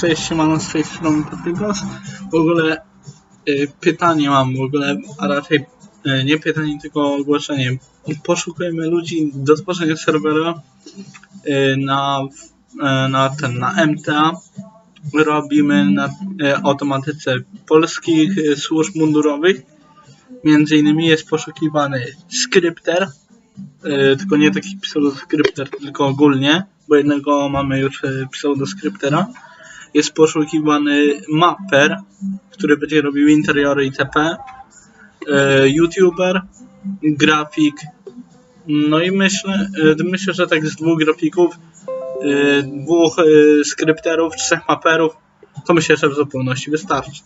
Cześć, siemano, z tej strony Patrykos. W ogóle y, pytanie mam, w ogóle, a raczej y, nie pytanie, tylko ogłoszenie. Poszukujemy ludzi do tworzenia serwera y, na, y, na ten, na MTA. Robimy na y, automatyce polskich y, służb mundurowych. Między innymi jest poszukiwany skrypter, tylko nie taki pseudoskrypter, tylko ogólnie, bo jednego mamy już pseudoskryptera jest poszukiwany mapper, który będzie robił interiory itp. e, YouTuber, grafik. No i myślę, e, myślę, że tak z dwóch grafików, e, dwóch skrypterów, trzech mapperów, to myślę, że w zupełności wystarczy.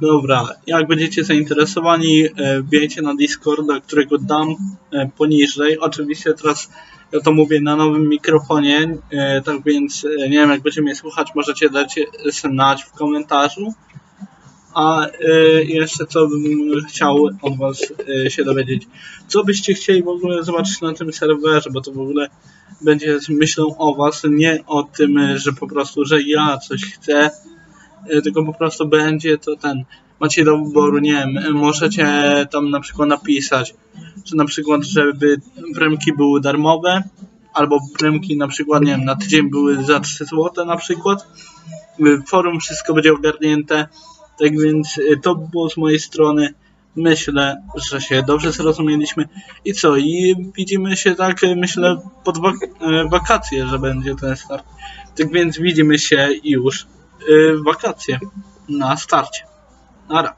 Dobra, jak będziecie zainteresowani, e, wbijajcie na Discorda, którego dam e, poniżej. Oczywiście teraz ja to mówię na nowym mikrofonie, e, tak więc nie wiem jak będzie mnie słuchać, możecie dać znać w komentarzu. A jeszcze co bym chciał od was się dowiedzieć. Co byście chcieli w ogóle zobaczyć na tym serwerze, bo to w ogóle będzie z myślą o was, nie o tym, że po prostu, że ja coś chcę, tylko po prostu będzie to ten, macie do wyboru, nie wiem, możecie tam na przykład napisać, czy na przykład, żeby premki były darmowe, albo premki na przykład, nie wiem, na tydzień były za 3 zł na przykład. W forum wszystko będzie ogarnięte, tak więc y, to by było z mojej strony. Myślę, że się dobrze zrozumieliśmy. I co? I widzimy się tak, y, myślę, pod wak- wakacje, że będzie ten start. Tak więc widzimy się już wakacje na starcie. Nara.